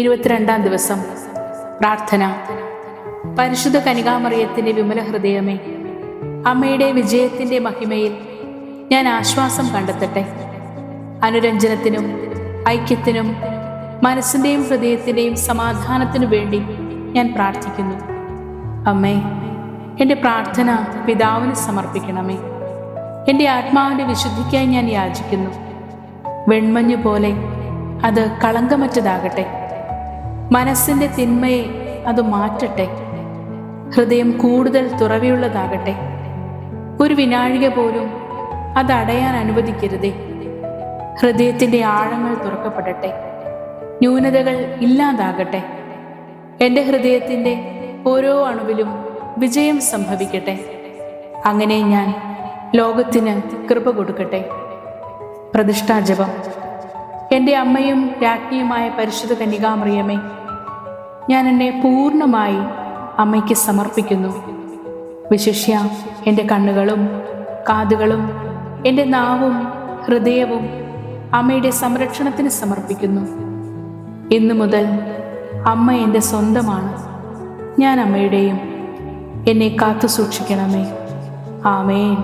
ഇരുപത്തിരണ്ടാം ദിവസം. പ്രാർത്ഥന. പരിശുദ്ധ കനികാമറിയത്തിന്റെ വിമല ഹൃദയമേ അമ്മയുടെ വിജയത്തിന്റെ മഹിമയിൽ ഞാൻ ആശ്വാസം കണ്ടെത്തട്ടെ. അനുരഞ്ജനത്തിനും ഐക്യത്തിനും മനസ്സിന്റെയും ഹൃദയത്തിന്റെയും സമാധാനത്തിനു വേണ്ടി ഞാൻ പ്രാർത്ഥിക്കുന്നു. അമ്മേ എന്റെ പ്രാർത്ഥന പിതാവിന് സമർപ്പിക്കണമേ. എന്റെ ആത്മാവിന്റെ വിശുദ്ധിക്കായി ഞാൻ യാചിക്കുന്നു. വെൺമഞ്ഞു പോലെ അത് കളങ്കമറ്റതാകട്ടെ. മനസ്സിന്റെ തിന്മയെ അത് മാറ്റട്ടെ. ഹൃദയം കൂടുതൽ തുറവിയുള്ളതാകട്ടെ. ഒരു വിനാഴിക പോലും അത് അടയാൻ അനുവദിക്കരുതേ. ഹൃദയത്തിന്റെ ആഴങ്ങൾ തുറക്കപ്പെടട്ടെ. ന്യൂനതകൾ ഇല്ലാതാകട്ടെ. എന്റെ ഹൃദയത്തിന്റെ ഓരോ അണുവിലും വിജയം സംഭവിക്കട്ടെ. അങ്ങനെ ഞാൻ ലോകത്തിന് കൃപ കൊടുക്കട്ടെ. പ്രതിഷ്ഠാജപം എന്റെ അമ്മയും രാജ്ഞിയുമായ പരിശുദ്ധ കന്യകാമറിയമേ ഞാൻ എന്നെ പൂർണമായി അമ്മയ്ക്ക് സമർപ്പിക്കുന്നു. വിശിഷ്യ എന്റെ കണ്ണുകളും കാതുകളും എന്റെ നാവും ഹൃദയവും അമ്മയുടെ സംരക്ഷണത്തിന് സമർപ്പിക്കുന്നു. ഇന്നു മുതൽ അമ്മ എന്റെ സ്വന്തമാണ്. ഞാൻ അമ്മയുടെയും എന്നെ കാത്തു സൂക്ഷിക്കണമേ ആമേൻ.